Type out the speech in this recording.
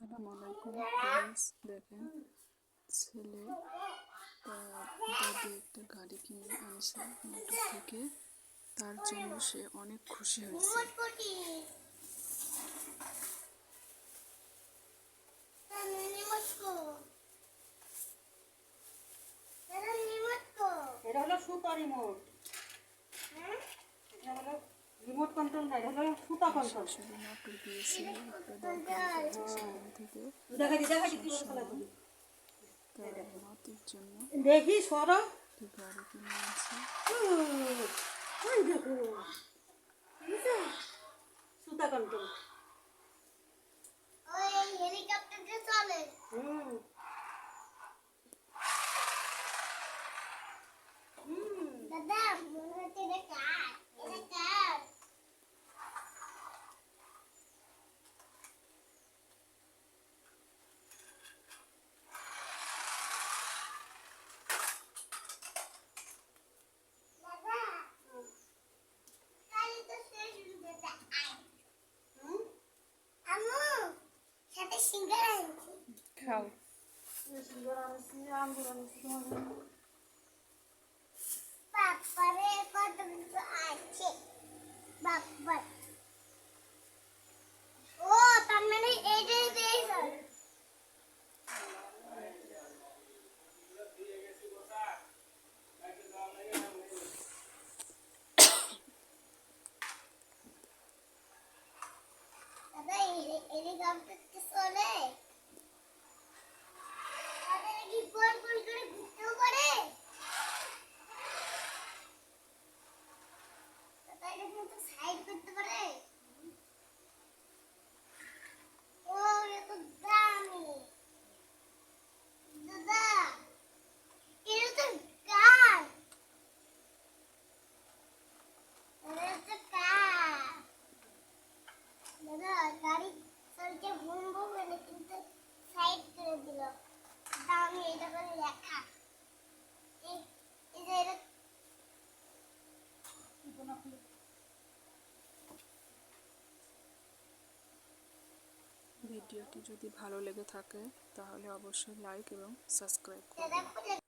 আসসালামু আলাইকুম ফ্রেন্ডস দেখেন ছেলে দাদি একটা গাড়ি কিনে আনছে মোটর থেকে তার জন্য সে অনেক খুশি হয়েছে। এটা হলো হলো রিমোট কন্ট্রোল না এটা হলো সুতা কন্ট্রোল মোটর দিয়েছে থেকে দেখা দি দেখা দি কি জন্য দেখি সরো। ঠিক গাড়ি Singaran. Ele gosta um de solé. ভিডিওটি যদি ভালো লেগে থাকে তাহলে অবশ্যই লাইক এবং সাবস্ক্রাইব করুন